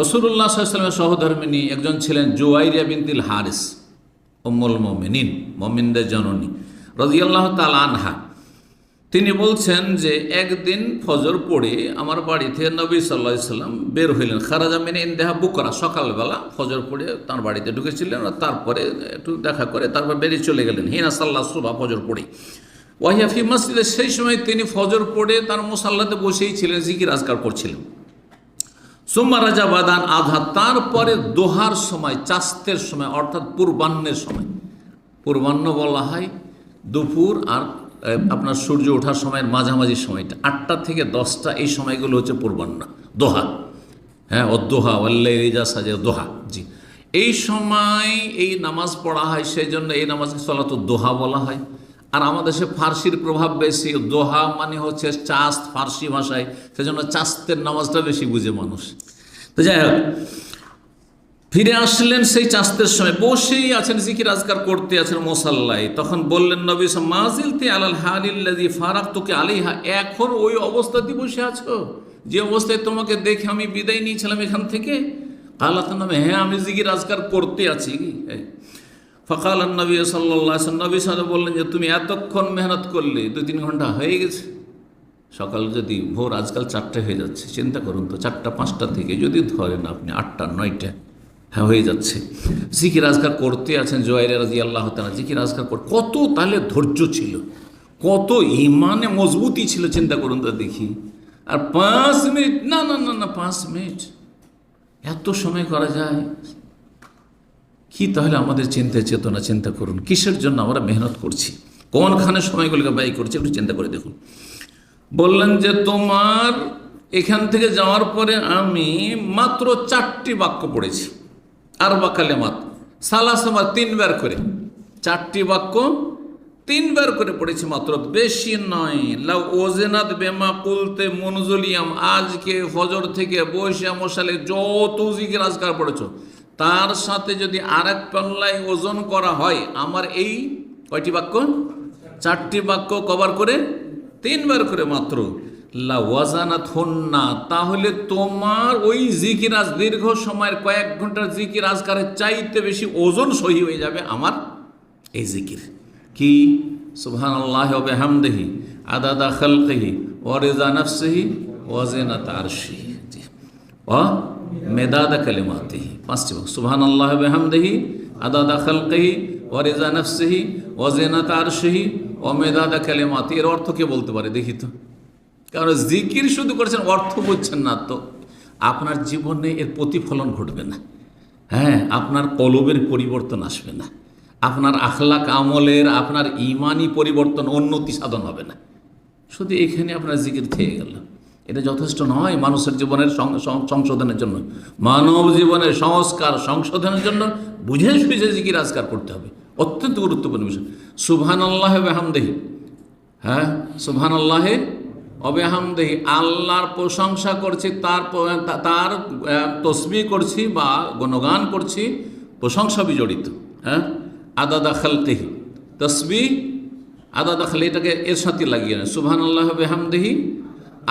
রসুল্লাহ সাল্লামের সহধর্মিনী একজন ছিলেন জুয়াইরিয়া বিনতিল হারিস, উম্মুল মমিনিন, মমিনদের জননী রজিয়াল্লাহ তাল আনহা। তিনি বলছেন যে, একদিন ফজর পড়ে আমার বাড়িতে নবী সাল্লাহ সাল্লাম বের হইলেন। খারাজা মেনে ইন্দেহা বুকরা, সকালবেলা ফজর পড়ে তার বাড়িতে ঢুকেছিলেন, আর তারপরে একটু দেখা করে তারপর বেরিয়ে চলে গেলেন। হিনা সাল্লাহ সুবা ফজর পড়ে ওয়াহিয়াফি মসজিদে সেই সময় তিনি ফজর পড়ে তার মুসাল্লাতে বসেই ছিলেন, জিকির আজকার করছিলেন। সোম্মা রাজা বাদান আধা, তারপরে দোহার সময়, চাস্তের সময়, অর্থাৎ পূর্বাহ্নের সময়। পূর্বাহ্ন বলা হয় দুপুর আর আপনার সূর্য ওঠার সময়ের মাঝামাঝি সময়টা। আটটা থেকে দশটা এই সময়গুলো হচ্ছে পূর্বাহ্ন, দোহা। হ্যাঁ ও দোহা ওয়াল্লাই রেজা সাজে, দোহা, জি। এই সময় এই নামাজ পড়া হয়, সেই জন্য এই নামাজকে চলাতো দোহা বলা হয়। আর আমাদের দেশে ফার্সির প্রভাব বেশি, দোহা মানে হচ্ছে চাস্ত ফার্সি ভাষায়, সেজন্য চাস্তের নামাজটা বেশি বুঝে মানুষ। তো যাই হোক, ফিরে আসলেন সেই চাস্তের সময়। বসেই আছেন, জিকির আজকার করতে আছেন মোসাল্লাই তখন বললেন, নবী মাজিল তে আলাল হালিল্লাদি ফারাক তোকে আলিহা এখন ওই অবস্থাতে বসে আছো? যে অবস্থায় তোমাকে দেখে আমি বিদায় নিয়েছিলাম এখান থেকে? আল্লাহ নামে হ্যাঁ আমি জিকির আজকার করতে আছি। ফকাল নবী সাল্লাহ নবী সাহেব বললেন যে, তুমি এতক্ষণ মেহনত করলে দুই তিন ঘণ্টা হয়ে গেছে। সকাল যদি ভোর, আজকাল চারটে হয়ে যাচ্ছে। চিন্তা করুন তো, চারটা, পাঁচটা থেকে যদি ধরেন আপনি আটটা, নয়টা হ্যাঁ হয়ে যাচ্ছে। জিকির আজকার করতে আছেন জয়ের রাজি আল্লাহ তালা জিকির আজকার কর, কত তাহলে ধৈর্য ছিল? কত ইমানে মজবুতি ছিল, চিন্তা করুন তো দেখি। আর পাঁচ মিনিট, না না না না, পাঁচ মিনিট। এত সময় করা যায়? কি তাহলে আমাদের চিন্তা চেতনা চিন্তা করুন? কিসের জন্য আমরা মেহনত করছি? কোনখানে সময়গুলোকে ব্যয় করছি, একটু চিন্তা করে দেখুন। বললেন যে, তোমার এখান থেকে যাওয়ার পরে আমি মাত্র চারটি বাক্য পড়েছি। আর বাকালে মাত্র সালাসামা তিনবার করে। চারটি বাক্য তিনবার করে পড়েছি মাত্র। বেশি নয়। লাউ ওজেনাত বেমা কুলতে মনজুলিয়াম। আজকে ফজর থেকে বসে মশালে যত জিকির আজকার পড়েছ তার সাথে যদি আর এক পাল্লায় ওজন করা হয়, আমার এই কয়টি বাক্য? চারটি বাক্য কভার করে? তিনবার করে মাত্র। লা ওয়াজানা তাহলে তোমার ওই জিকির আজ দীর্ঘ সময়ের কয়েক ঘণ্টার জিকির আজকারের চাইতে বেশি ওজন সহি হয়ে যাবে আমার এই জিকির। কি? সুবহান আল্লাহ হবে হামদেহি আদাদা খালকেহি ওয়ারেজা নফসেহি ওয়াজেনা তারশি জি। ও মেদাদা কালিমাতিহি। পাঁচটি বাক্য সুবহান আল্লাহ হবে হামদেহি আদাদা খালকেহি ওয়ারেজা নফসেহি ওয়াজেনা তারশিহি ও মেদাদা কালিমাতি। এর অর্থ কে বলতে পারে? দেখি তো। কারণ জিকির শুধু করেছেন, অর্থ বুঝছেন না তো। আপনার জীবনে এর প্রতিফলন ঘটবে না। হ্যাঁ আপনার কলবের পরিবর্তন আসবে না। আপনার আখলাক আমলের, আপনার ইমানি পরিবর্তন, উন্নতি সাধন হবে না। শুধু এখানে আপনার জিকির থেকে গেল। এটা যথেষ্ট নয় মানুষের জীবনের সংশোধনের জন্য। মানব জীবনের সংস্কার সংশোধনের জন্য বুঝে সুঝে জিকির আজকার করতে হবে। অত্যন্ত গুরুত্বপূর্ণ বিষয়। সুবহান আল্লাহ হামদেহি হ্যাঁ? সুবহান আল্লাহে অবেহামদেহি আল্লাহর প্রশংসা করছি, তার তার তসবি করছি বা গণগান করছি, প্রশংসা বিজড়িত। হ্যাঁ? আদাদা খালতেহি। তসবি আদাদা খালি এটাকে এর সাথে লাগিয়ে নেয় সুবহান আল্লাহ বেহামদেহি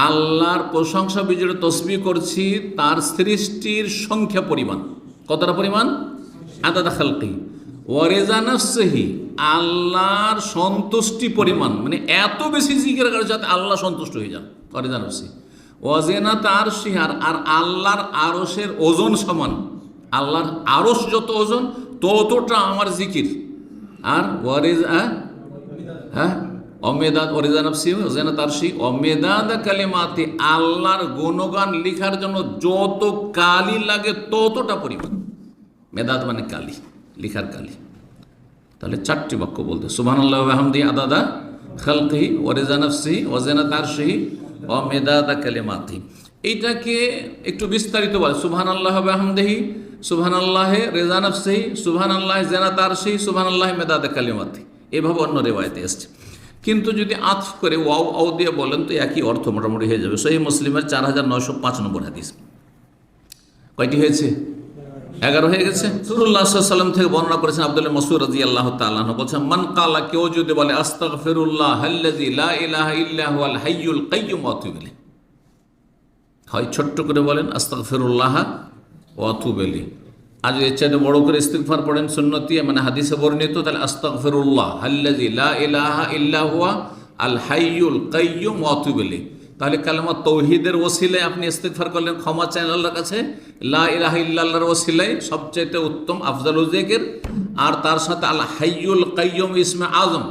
আল্লাহর প্রশংসা বিজড়িত তসবি করছি, তার সৃষ্টির সংখ্যা পরিমাণ। কতটা পরিমাণ? আদাদা খালতেহি ওয়ারেজানাসহি আল্লাহর সন্তুষ্টি পরিমাণ। মানে এত বেশি জিকির করে যাতে আল্লাহ সন্তুষ্ট হয়ে যান। ওয়ারেজানাসি ওয়াজেনা তার শিহার আর আল্লাহর আরসের ওজন সমান। আল্লাহর আরস যত ওজন, ততটা আমার জিকির। আর ওয়ারেজ হ্যাঁ? অমেদাদ ওরিজানফসি ওজেনা তার সেই অমেদাদ কালিমাতি আল্লাহর গুণগান লেখার জন্য যত কালি লাগে ততটা পরিমাণ। মেদাদ মানে কালি, লিখার কালি। তাহলে চারটি বাক্য বলতে সুবহান আল্লাহ আহমদি আদাদা খালকহি ওরেজানফসি ওজেনা তারসহি ও মেদাদা কালেমাতি। এইটাকে একটু বিস্তারিত বলে সুবহান আল্লাহ আহমদেহি সুবহান আল্লাহে রেজানফসহি সুবহান আল্লাহ জেনা তারসহি সুবহান আল্লাহ মেদাদা কালেমাতি। এভাবে অন্য রেওয়ায়তে এসছে। কিন্তু যদি আত করে ওয়াও, আও দিয়ে বলেন, তো একই অর্থ মোটামুটি হয়ে যাবে। সেই মুসলিমের চার হাজার নয়শো পাঁচ নম্বর হাদিস। কয়টি হয়েছে? এগারো হয়ে গেছে। সুরুল্লাহ সাল্লাম থেকে বর্ণনা করেছেন আব্দুল্লাহ মসুর রাজি আল্লাহ তাল্লাহ বলছেন, মান কালা কেউ যদি বলে আস্তাক ফেরুল্লাহ হাল্লাজি লা ইলাহা ইল্লাহু আল হাইয়ুল কাইয়ুম ইলাইহি। হয় ছোট্ট করে বলেন আস্তাক ফেরুল্লাহ অথুবেলি আজ এর চাইতে বড় করে ইস্তিগফার পড়েন সুন্নতি মানে হাদিসে বর্ণিত, তাহলে আস্তাগফিরুল্লাহ আল্লাযী লা ইলাহা ইল্লা হুয়া আল হাইয়ুল কাইয়্যুম ওয়াতুবেলি তাহলে কালেমা তৌহিদের ওসিলায় আপনি ইস্তিগফার করলেন, ক্ষমা চাইলেন আল্লাহর কাছে, লা ইলাহা ইল্লাল্লাহর ওসিলায় সবচাইতে উত্তম আফজালুল জিকির। আর তার সাথে আল হাইয়ুল কাইয়্যুম ইসমে আজম,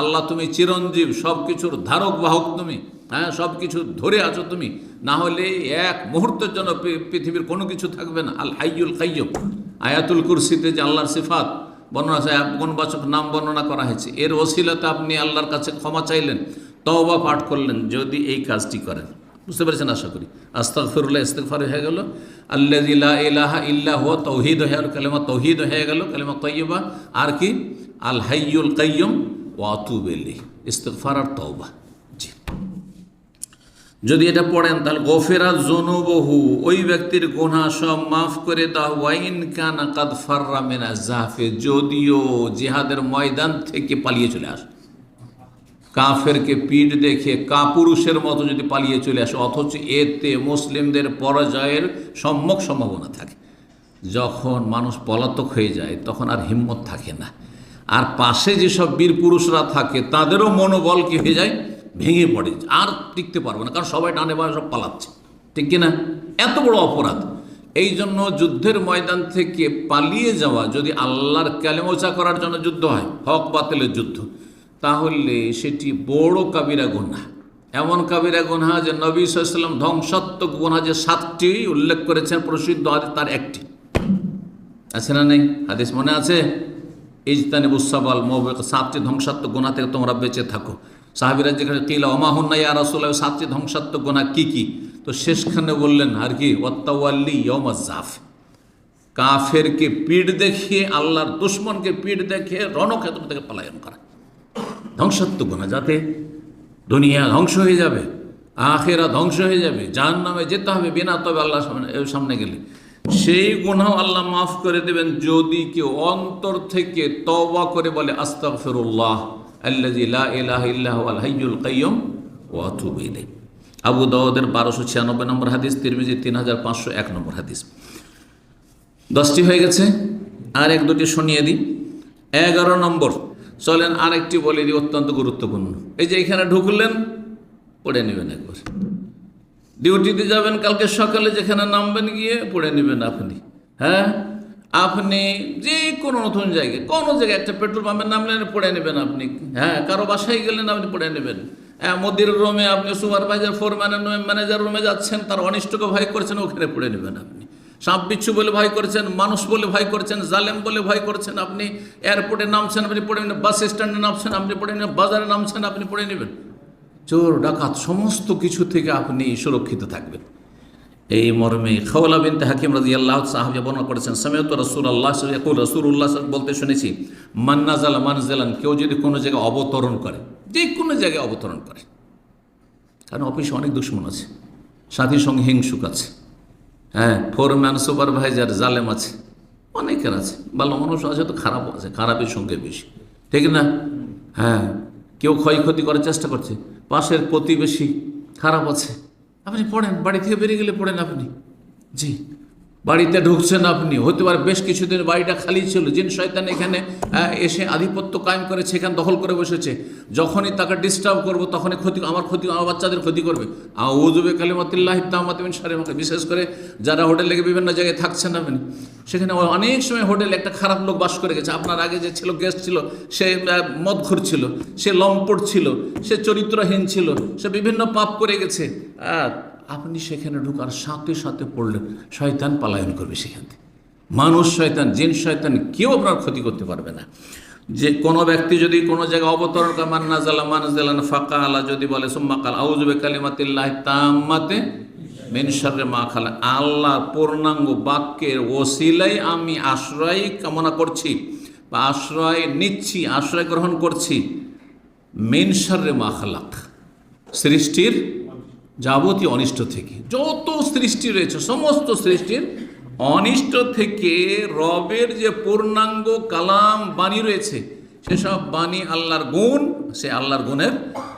আল্লাহ তুমি চিরঞ্জীব সব কিছুর ধারক বাহক তুমি। হ্যাঁ সব কিছু ধরে আছো তুমি। না হলে এক মুহূর্তের জন্য পৃথিবীর কোনো কিছু থাকবে না। আল হাইয়ুল কাইয়ুম। আয়াতুল কুরসিতে যে আল্লাহর সিফাত, বর্ণনা আছে গুণবাচক নাম বর্ণনা করা হয়েছে। এর ওসিলাতে আপনি আল্লাহর কাছে ক্ষমা চাইলেন, তওবা পাঠ করলেন, যদি এই কাজটি করেন। বুঝতে পেরেছেন আশা করি? আস্তাগফিরুল্লাহ, ইস্তিগফার হয়ে গেল। আল্লাহ ইলাহা ইল্লা হুয়া, তৌহিদ হয়ে গেল, কালেমা তৌহিদ হয়ে গেল, কালেমা তৈয়বা আর কি? আল হাইয়ুল কাইয়ুম ওয়া আতুবু ইলাইহি। ইস্তিগফার আর তওবা। যদি এটা পড়েন, তাহলে গফেরা জনুবহু ওই ব্যক্তির গুনাহ সব মাফ করে দাও। ওয়াইন কানা কাদ ফাররা জাফে যদিও জিহাদের ময়দান থেকে পালিয়ে চলে আসে। কাফেরকে পিঠ দেখে, কাপুরুষের মতো যদি পালিয়ে চলে আসে, অথচ এতে মুসলিমদের পরাজয়ের সম্যক সম্ভাবনা থাকে। যখন মানুষ পলাতক হয়ে যায়, তখন আর হিম্মত থাকে না। আর পাশে যেসব বীর পুরুষরা থাকে, তাদেরও মনোবল কি হয়ে যায়? ভেঙে পড়ে। আর টিকতে পারবে না, কারণ সবাই ডানে বামে সব পালাচ্ছে। ঠিক কিনা? এত বড় অপরাধ। এই জন্য যুদ্ধের ময়দান থেকে পালিয়ে যাওয়া, যদি আল্লাহর ক্যালেমোচা করার জন্য যুদ্ধ হয়, হক বাতিলের যুদ্ধ, তাহলে সেটি বড় কাবিরা গুনাহ। এমন কাবিরা গুনাহ যে নবী সাল্লাম ধ্বংসাত্মক গুনাহ যে সাতটি উল্লেখ করেছেন, প্রসিদ্ধ হাদিস তার একটি। আছে না নেই? হাদিস মনে আছে? ইজতানি বুসাবাল মোবেক সাতটি ধ্বংসাত্মক গুণা থেকে তোমরা বেঁচে থাকো। সাহাবিরা যেখানে কিলা অমাহুন্না ইয়া সাতটি ধ্বংসাত্মক গুণা কী কী? তো শেষখানে বললেন, আর কি, ওয়াত্তাওয়াল্লি ইয়মা জাফ কাফেরকে পিঠ দেখিয়ে, আল্লাহর দুশ্মনকে পিঠ দেখিয়ে রণক্ষেত্র থেকে পলায়ন করা। ধ্বংসাত্মক গুণা যাতে দুনিয়া ধ্বংস হয়ে যাবে, আখেরা ধ্বংস হয়ে যাবে যার নামে যেতে হবে বিনা তবে আল্লাহ সামনে সামনে গেলে। সেই গুণাও আল্লাহ মাফ করে দেবেন যদি কেউ অন্তর থেকে তওবা করে বলে, আস্তাগফিরুল্লাহ। আল্লাযী লা ইলাহা ইল্লা হুয়াল হাইয়ুল কাইয়্যুম ওয়া আতুবু ইলাইহি। আবু দাউদের বারোশো ছিয়ানব্বই নম্বর হাদিস, তিরমিজি তিন হাজার পাঁচশো এক নম্বর হাদিস। দশটি হয়ে গেছে, আর এক দুটি শুনিয়ে দিই। এগারো নম্বর, চলেন আরেকটি বলে দিই, অত্যন্ত গুরুত্বপূর্ণ। এই যে এখানে ঢুকলেন, পড়ে নেবেন একবার। ডিউটিতে যাবেন, কালকে সকালে যেখানে নামবেন গিয়ে পড়ে নেবেন আপনি। হ্যাঁ? আপনি যে কোনো নতুন জায়গায়, কোনো জায়গায় একটা পেট্রোল পাম্পে নামলেন পড়ে নেবেন আপনি। হ্যাঁ কারও বাসায় গেলেন আপনি পড়ে নেবেন। হ্যাঁ মোদির রুমে আপনি সুপারভাইজার, ফোরম্যানের ম্যানেজার রুমে যাচ্ছেন, তার অনিষ্টকে ভয় করছেন, ওখানে পড়ে নেবেন আপনি। সাপ বিচ্ছু বলে ভয় করেছেন, মানুষ বলে ভয় করছেন, জালেম বলে ভয় করছেন আপনি, এয়ারপোর্টে নামছেন আপনি, পড়ে নেবেন, বাস স্ট্যান্ডে নামছেন আপনি, পড়ে নেবেন, বাজারে নামছেন আপনি, পড়ে নেবেন। চোর, ডাকাত, সমস্ত কিছু থেকে আপনি সুরক্ষিত থাকবেন। এই মর্মে খাওয়ালা বিনতে হাকিম রাজি আল্লাহ সাহাবি বর্ণনা করেছেন সমেত রসুল আল্লাহ রসুল উল্লাহ বলতে শুনেছি মান্নাজাল মানজালান কেউ যদি কোনো জায়গায় অবতরণ করে, যে কোনো জায়গায় অবতরণ করে, কারণ অফিসে অনেক দুশ্মন আছে, সাথীর সঙ্গে হিংসুক আছে হ্যাঁ ফোরম্যান, সুপারভাইজার, জালেম আছে, অনেকের আছে, ভালো মানুষ আছে তো খারাপ আছে, খারাপের সঙ্গে বেশি, ঠিক না? হ্যাঁ কেউ ক্ষয়ক্ষতি করার চেষ্টা করছে, পাশের প্রতিবেশী খারাপ আছে আপনি পড়েন বাড়ি থেকে বেরিয়ে গেলে পড়েন আপনি। জি। বাড়িতে ঢুকছেন আপনি। হতে পারে বেশ কিছুদিন বাড়িটা খালি ছিল, জিন শয়তান এখানে এসে আধিপত্য কায়েম করেছে, এখানে দখল করে বসেছে। যখনই তাকে ডিস্টার্ব করব, তখনই ক্ষতি, আমার ক্ষতি, আমার বাচ্চাদের ক্ষতি করবে। আউজুবে কালিমাতিল্লাহ তামাতিমিন সারে আমাকে বিশেষ করে যারা হোটেলে বিভিন্ন জায়গায় থাকছেন আপনি। সেখানে অনেক সময় হোটেলে একটা খারাপ লোক বাস করে গেছে। আপনার আগে যে ছিল গেস্ট ছিল, সে মদখোর ছিল, সে লম্পট ছিল, সে চরিত্রহীন ছিল, সে বিভিন্ন পাপ করে গেছে। আপনি সেখানে ঢুকার সাথে সাথে পড়লেন শয়তান পালায়ন করবে সেখান থেকে। মানুষ শয়তান, জিন শয়তান, কেউ আপনার ক্ষতি করতে পারবে না। যে কোনো ব্যক্তি যদি কোনো জায়গায় অবতরণ মান্না জালা মানজালান ফাঁকা আলা, যদি বলে, সুম্মা কাল আউজবে কালিমাতিল্লাহ তাম্মাতে মেনসারে মা খালা। আল্লাহ পূর্ণাঙ্গ বাক্যের ওসিলাই আমি আশ্রয় কামনা করছি বা আশ্রয় নিচ্ছি, আশ্রয় গ্রহণ করছি। মেনসারে মা খালাক। সৃষ্টির যাবতীয় অনিষ্ট থেকে। যত সৃষ্টি রয়েছে, সমস্ত সৃষ্টির অনিষ্ট থেকে রবের যে পূর্ণাঙ্গ কালাম বাণী রয়েছে, সেসব বাণী আল্লাহর গুণ, সে আল্লাহর গুণের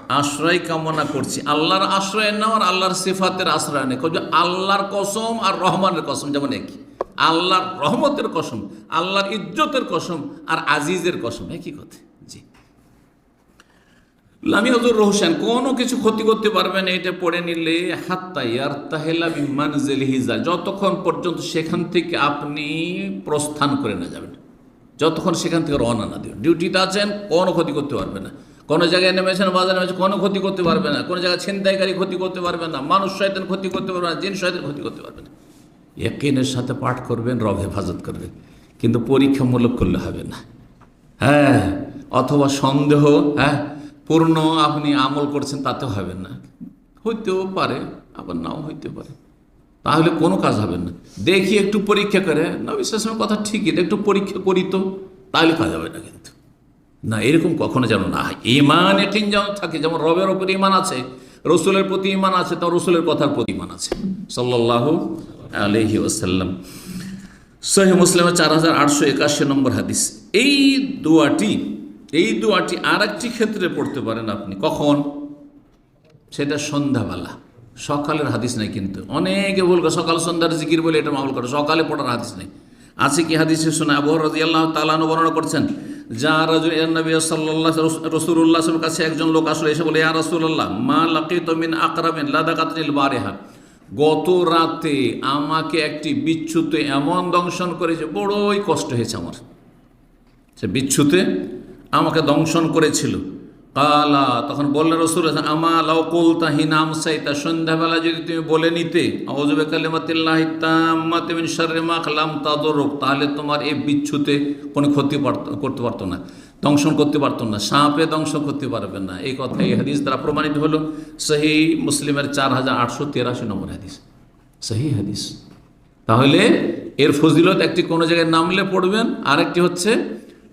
আশ্রয় কামনা করছি। আল্লাহর আশ্রয় নাও আর আল্লাহর সিফাতের আশ্রয় নেই আল্লাহর কসম আর রহমানের কসম যেমন একই। আল্লাহর রহমতের কসম, আল্লাহর ইজ্জতের কসম আর আজিজের কসম একই কথা। লামিয়াজুর রোহসান কোনো কিছু ক্ষতি করতে পারবে না, এটা পড়ে নিলে হাত্তা যতক্ষণ পর্যন্ত সেখান থেকে আপনি প্রস্থান করে না যাবেন, যতক্ষণ সেখান থেকে রওনা না দেবেন। ডিউটিতে আছেন, কোনো ক্ষতি করতে পারবে না। কোনো জায়গায় নেমেছেন, বাজারে নেমেছেন, কোনো ক্ষতি করতে পারবে না। কোনো জায়গায় ছিনতাইকারী ক্ষতি করতে পারবে না, মানুষ শয়তান ক্ষতি করতে পারবে না, জিন শয়তান ক্ষতি করতে পারবে না। একিনের সাথে পাঠ করবেন, রব হেফাজত করবেন, কিন্তু পরীক্ষামূলক করলে হবে না। হ্যাঁ অথবা সন্দেহ হ্যাঁ পূর্ণ আপনি আমল করছেন, তাতে হবে না। হইতেও পারে, আবার নাও হইতে পারে। তাহলে কোনো কাজ হবে না। দেখি একটু পরীক্ষা করে। না বিশ্বাসের কথা ঠিকই একটু পরীক্ষা করি তো, তাহলে কাজ হবে না কিন্তু। না, এরকম কখনো যেন না হয়। ইমান এটিন যেমন থাকে, যেমন রবের ওপর ইমান আছে, রসুলের প্রতি ইমান আছে তো রসুলের কথার প্রতি ইমান আছে। সাল্লাহ আলহি ওসাল্লাম সহি মুসলিমের চার হাজার আটশো একাশি নম্বর হাদিস। এই দোয়াটি এই দোয়াটি আর একটি ক্ষেত্রে পড়তে পারেন আপনি। কখন? সেটা সন্ধ্যাবেলা। সকালের হাদিস নাই কিন্তু। অনেকে বলবে, সকাল সন্ধ্যার জিকির বলে এটা মামল করে। সকালে পড়ার হাদিস নেই। আছে কি হাদিসে শোনা আবু রাজি আল্লাহ তালানো বর্ণনা করছেন, যা রাজু নবী সাল্লাহ রসুল্লাহের কাছে একজন লোক আসলে, এসে বলে, ইয়া রসুল্লাহ মা লাকি তমিন আকরামিন লাদাকাতিল বারেহা। গত রাতে আমাকে একটি বিচ্ছুতে এমন দংশন করেছে, বড়ই কষ্ট হয়েছে আমার। সে বিচ্ছুতে আমাকে দংশন করেছিল। কালা, তখন বললেন রসুল আমা লাউ কুলতা হিনাম সাইতা সন্ধ্যাবেলা যদি তুমি বলে নিতে আউযুবে কালিমাতিল্লাহ তাদরুক, তাহলে তোমার এই বিচ্ছুতে কোনো ক্ষতি করতে পারতো না, দংশন করতে পারতো না, সাপে দংশন করতে পারবে না। এই কথা এই হাদিস দ্বারা প্রমাণিত হলো। সেই মুসলিমের চার হাজার আটশো তেরাশি নম্বর হাদিস। সেই হাদিস। তাহলে এর ফজিলত একটি কোনো জায়গায় নামলে পড়বেন, আরেকটি হচ্ছে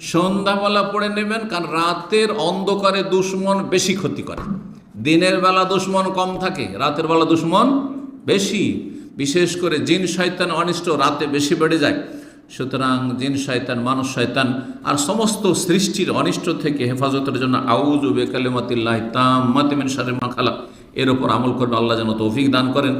সন্ধ্যাবেলা পড়ে নেবেন, কারণ রাতের অন্ধকারে দুশ্মন বেশি ক্ষতি করে। দিনের বেলা দুশ্মন কম থাকে, রাতের বেলা দুশ্মন বেশি। বিশেষ করে জিন শয়তান অনিষ্ট রাতে বেশি বেড়ে যায়। সুতরাং জিন শয়তান, মানুষ শয়তান আর সমস্ত সৃষ্টির অনিষ্ট থেকে হেফাজতের জন্য আউজ বেকালিমাতিল্লাহ তাম মাতিমেন সারে মাখালা এর ওপর আমল করবে আল্লাহ যেন তৌফিক দান করেন।